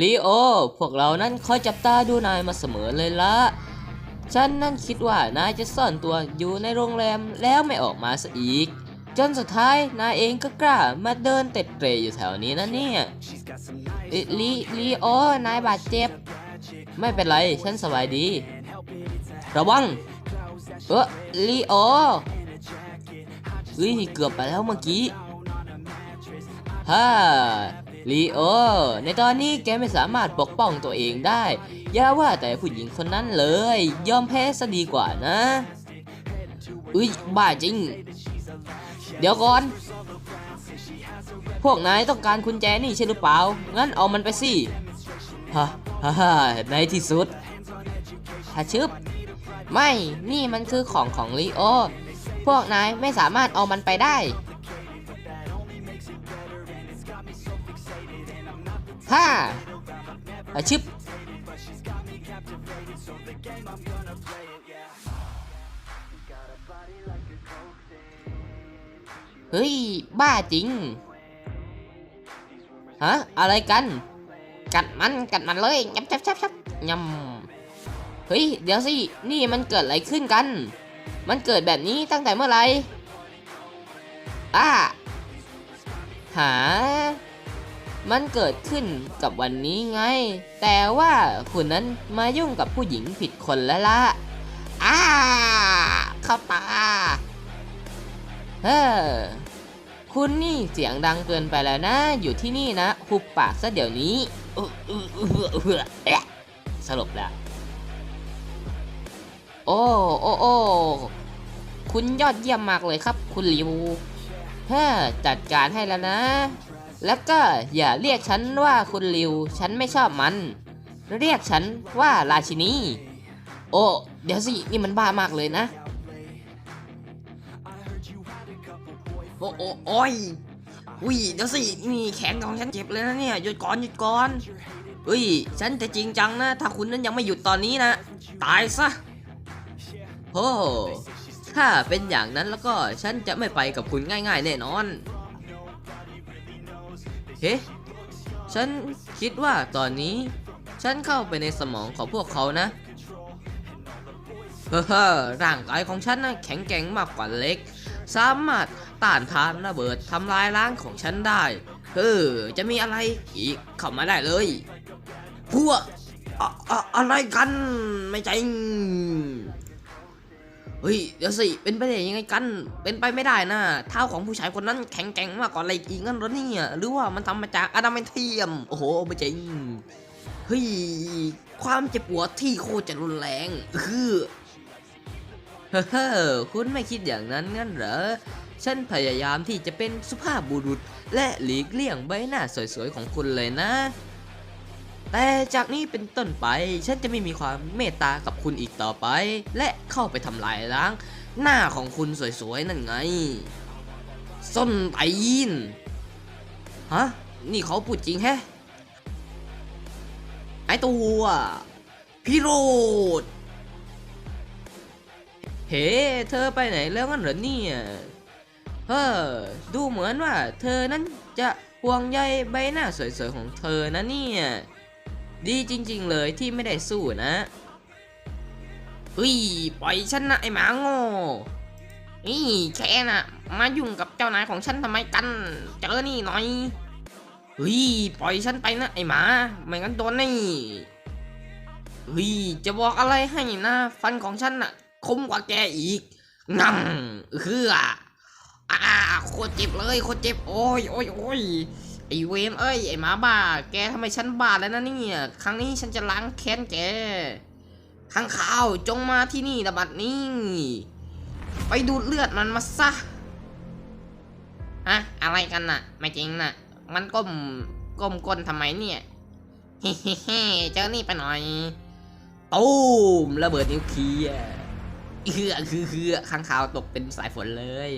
ลีโอ พวกเรานั้นคอยจับตาดูนายมาเสมอเลยละ ฉันนั่นคิดว่านายจะซ่อนตัวอยู่ในโรงแรมแล้วไม่ออกมาซะอีก จนสุดท้ายนายเองก็กล้ามาเดินเต็ดเตร่อยู่แถวนี้นะเนี่ยลีลีโอ นายบาดเจ็บ ไม่เป็นไร ฉันสบายดี ระวัง เออลีโอเฮ้ยเกือบไปแล้วเมื่อกี้ฮ่า ลีโอ ในตอนนี้แกไม่สามารถปกป้องตัวเองได้ อย่าว่าแต่ผู้หญิงคนนั้นเลย ยอมแพ้ซะดีกว่านะอุ้ยบ้าจริง เดี๋ยวก่อน พวกนายต้องการกุญแจนี่ใช่หรือเปล่า งั้นเอามันไปสิฮ่าฮ่าในที่สุดถ้าชึบ ไม่ นี่มันคือของของลีโอ พวกนายไม่สามารถเอามันไปได้ ฮ่าอาชึบเฮ้ย บ้าจริง ฮะ อะไรกัน กัดมัน กัดมันเลยยับยับยับยับยำเฮ้ย เดี๋ยวสิ นี่มันเกิดอะไรขึ้นกัน มันเกิดแบบนี้ตั้งแต่เมื่อไหร่อ่าหา มันเกิดขึ้นกับวันนี้ไง แต่ว่าคุณนั้นมายุ่งกับผู้หญิงผิดคนแล้วละอ้าเข้าตา เฮ้อ คุณนี่เสียงดังเกินไปแล้วนะ อยู่ที่นี่นะหุบปากซะเดี๋ยวนี้สลบแล้ว โอ้โอ้โอ้คุณยอดเยี่ยมมากเลยครับ คุณลิวเฮ้อจัดการให้แล้วนะ แล้วก็อย่าเรียกฉันว่าคุณลิว ฉันไม่ชอบมัน เรียกฉันว่าราชินี โอ้ เดี๋ยวสิ นี่มันบ้ามากเลยนะ โอ้โอ้โอ้ยอุ้ยเดี๋ยวสินี่แขนของฉันเจ็บเลยนะเนี่ย หยุดก่อนหยุดก่อนเฮ้ย ฉันจะจริงจังนะ ถ้าคุณนั้นยังไม่หยุดตอนนี้นะ ตายซะโอ้ถ้าเป็นอย่างนั้นแล้วก็ฉันจะไม่ไปกับคุณง่าย ๆ แน่นอน เฮ้ฉันคิดว่าตอนนี้ ฉันเข้าไปในสมองของพวกเขานะ เฮ้อร่างกายของฉันนะแข็งแกร่งมากกว่าเล็ก สามารถต้านทานระเบิดทำลายล้างของฉันได้เออจะมีอะไรอีกเข้ามาได้เลย พวกอะอะอะไรกัน ไม่จริง เฮ้ยเดี๋ยวสิเป็นไปได้ยังไงกัน เป็นไปไม่ได้นะเท้าของผู้ชายคนนั้นแข็งแกร่งมากกว่าอะไรอีกงั้นหรอเนี่ยหรือว่ามันทำมาจากอะดามเทียม โอ้โหไม่จริงเฮ้ยความเจ็บปวดที่โคตรจะรุนแรงคือเฮ้อคุณไม่คิดอย่างนั้นงั้นเหรอฉันพยายามที่จะเป็นสุภาพบุรุษ และหลีกเลี่ยงใบหน้าสวยๆของคุณเลยนะ แต่จากนี้เป็นต้นไปฉันจะไม่มีความเมตตากับคุณอีกต่อไป และเข้าไปทำลายล้าง หน้าของคุณสวยๆนั่นไง ส้นไตนฮะ นี่เขาพูดจริงแฮะ ไอตัวพี่โรดเฮ้ เธอไปไหนแล้วงั้นเหรอเนี่ยเฮ้อดูเหมือนว่า เธอนั้นจะห่วงใยใบหน้าสวยๆของเธอนะเนี่ย ดีจริง ๆ เลยที่ไม่ได้สู้นะเฮ้ยปล่อยฉันนะไอหมาโง่นี่แค่น่ะ มายุ่งกับเจ้านายของฉันทำไมกัน เจอนี่หน่อยเฮ้ยปล่อยฉันไปนะไอหมาไม่งั้นโดนนี่เฮ้ยจะบอกอะไรให้นะ ฟันของฉันน่ะ คมกว่าแกอีกงำเฮืออ่าโคตรเจ็บเลยโคตรเจ็บโอ้ยโอ้ยโอ้ย ไอเวนเอ้ยไอหมาบ้า แกทำไมฉันบ้าแล้วนะเนี่ย ครั้งนี้ฉันจะล้างแค้นแกข้างข่าวจงมาที่นี่นะบัดนี้ ไปดูดเลือดมันมาซะอะอะไรกันน่ะ ไม่จริงน่ะ มันก้มก้มก้นทำไมเนี่ยเฮ้เฮ้เจอนี่ไปหน่อยตูมระเบิดนิวเคลียร์เฮือคือเฮือข้างข่าวตกเป็นสายฝนเลย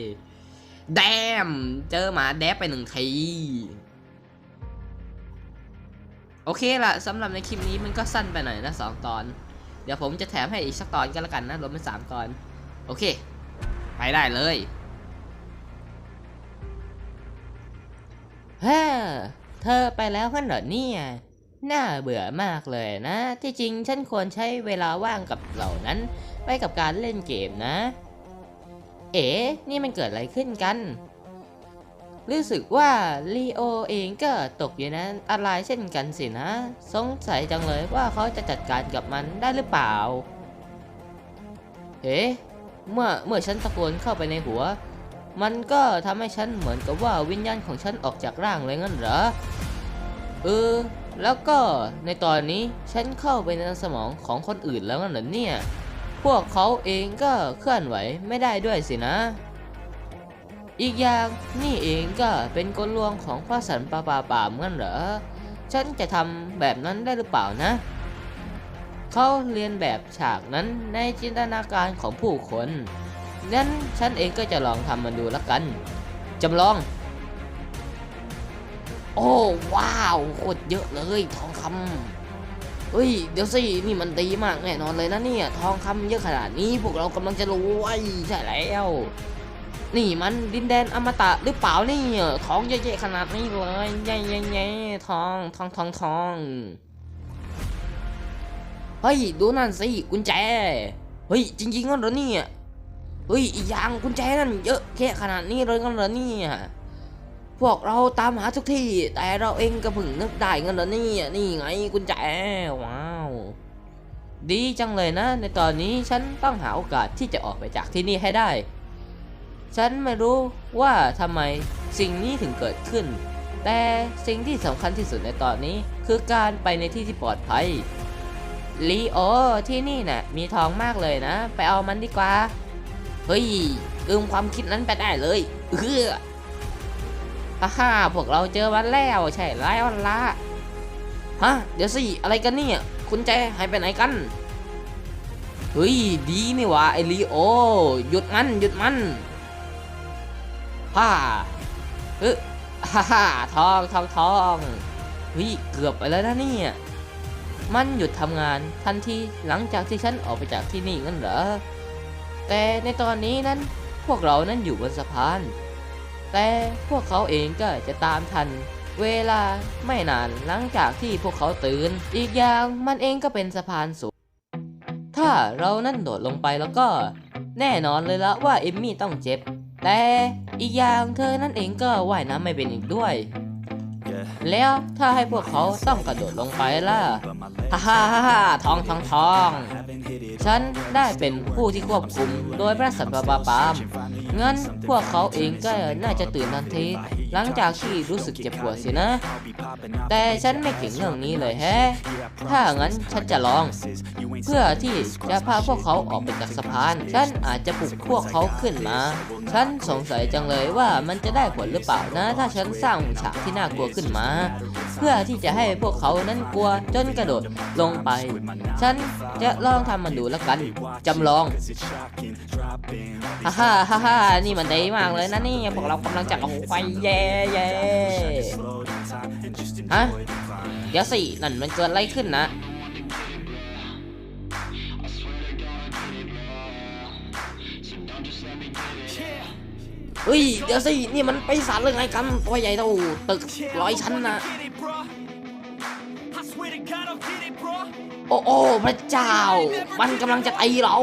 แดม เจอหมาแดบไปหนึ่งที โอเคละสำหรับในคลิปนี้มันก็สั้นไปหน่อยนะสองตอน เดี๋ยวผมจะแถมให้อีกสักตอนกันละกันนะรวมเป็นสามตอน โอเค ไปได้เลยเฮ้เธอไปแล้วเพื่อนเหรอเนี่ยน่าเบื่อมากเลยนะ ที่จริงฉันควรใช้เวลาว่างกับเหล่านั้น ไปกับการเล่นเกมนะ เอ๋นี่มันเกิดอะไรขึ้นกัน รู้สึกว่าลีโอเองก็ตกอยู่ในอันตรายเช่นกันสินะ สงสัยจังเลยว่าเขาจะจัดการกับมันได้หรือเปล่า เอ๊ะ เมื่อเมื่อฉันตะโกนเข้าไปในหัว มันก็ทำให้ฉันเหมือนกับว่าวิญญาณของฉันออกจากร่างเลยงั้นเหรอ เออ แล้วก็ในตอนนี้ฉันเข้าไปในสมองของคนอื่นแล้วงั้นเหรอเนี่ย พวกเขาเองก็เคลื่อนไหวไม่ได้ด้วยสินะ อีกอย่างนี่เองก็เป็นกลลวงของพระสันปาปาปามงั้นเหรอ ฉันจะทำแบบนั้นได้หรือเปล่านะ เขาเรียนแบบฉากนั้นในจินตนาการของผู้คนงั้นฉันเองก็จะลองทำมันดูละกัน จำลอง โอ้ว้าวโคตรเยอะเลยทองคำเฮ้ย เดี๋ยวสินี่มันดีมากแน่นอนเลยนะเนี่ย ทองคำเยอะขนาดนี้พวกเรากำลังจะรวยใช่แล้ว นี่มันดินแดนอมตะหรือเปล่านี่ยทองเยอะๆขนาดนี้เลยใหญ่ๆๆทองทองทองทองเฮ้ยดูนั่นสิกุญแจเฮ้ยจริงๆงั้นเหรอเนี่ยเฮ้ยอีกอย่างกุญแจนั่นเยอะแค่ขนาดนี้เลยงั้นเหรอเนี่ยพวกเราตามหาทุกที่ แต่เราเองก็เพิ่งนึกได้งั้นเหรอเนี่ยนี่ไงกุญแจว้าวดีจังเลยนะ ในตอนนี้ฉันต้องหาโอกาสที่จะออกไปจากที่นี่ให้ได้ ฉันไม่รู้ว่าทำไมสิ่งนี้ถึงเกิดขึ้น แต่สิ่งที่สำคัญที่สุดในตอนนี้คือการไปในที่ที่ปลอดภัยลีโอที่นี่น่ะมีทองมากเลยนะ ไปเอามันดีกว่า เฮ้ยลืมความคิดนั้นไปได้เลยเออฮ่าฮ่าพวกเราเจอมันแล้วใช่แล้วละฮะเดี๋ยวสิอะไรกันเนี่ย คุณแจหายไปไหนกันเฮ้ยดีนี่วะไอลีโอ หยุดมันหยุดมัน ฮ่าเออฮ่าฮ่าทองทองทองเฮ้ยเกือบไปแล้วนะเนี่ยมันหยุดทำงานทันทีหลังจากที่ฉันออกไปจากที่นี่งั้นเหรอ แต่ในตอนนี้นั้นพวกเรานั้นอยู่บนสะพาน แต่พวกเขาเองก็จะตามทัน เวลาไม่นานหลังจากที่พวกเขาตื่น อีกอย่างมันเองก็เป็นสะพานสูง ถ้าเรานั่นโดดลงไปแล้วก็ แน่นอนเลยละว่าเอมมี่ต้องเจ็บ แต่ อีกอย่างเธอนั่นเองก็ว่ายน้ำไม่เป็นอีกด้วย แล้วถ้าให้พวกเขาต้องกระโดดลงไปล่ะ ฮ่าฮ่าฮ่าฮ่าทองทองทอง ฉันได้เป็นผู้ที่ควบคุมโดยพระสัมปปาปาม งั้นพวกเขาเองก็น่าจะตื่นทันที หลังจากที่รู้สึกเจ็บปวดสินะ แต่ฉันไม่เก่งเรื่องนี้เลยแฮะ ถ้างั้นฉันจะลอง เพื่อที่จะพาพวกเขาออกไปจากสะพาน ฉันอาจจะปลุกพวกเขาขึ้นมา ฉันสงสัยจังเลยว่ามันจะได้ผลหรือเปล่านะ ถ้าฉันสร้างฉากที่น่ากลัวขึ้นมา เพื่อที่จะให้พวกเขานั้นกลัวจนกระโดดลงไป ฉันจะลองทำมันดูแล้วกันจำลองฮ่าฮ่าฮ่าฮ่านี่มันดีมากเลยนะนี่พวกเรากำลังจะลงไปเย่เย่ฮะเดี๋ยวสินั่นมันเกิดอะไรขึ้นนะเฮ้ยเดี๋ยวสินี่มันไปสารเรื่องอะไรกันตัวใหญ่เท่าตึกร้อยชั้นนะโอ้โอ้พระเจ้า มันกำลังจะตีเรา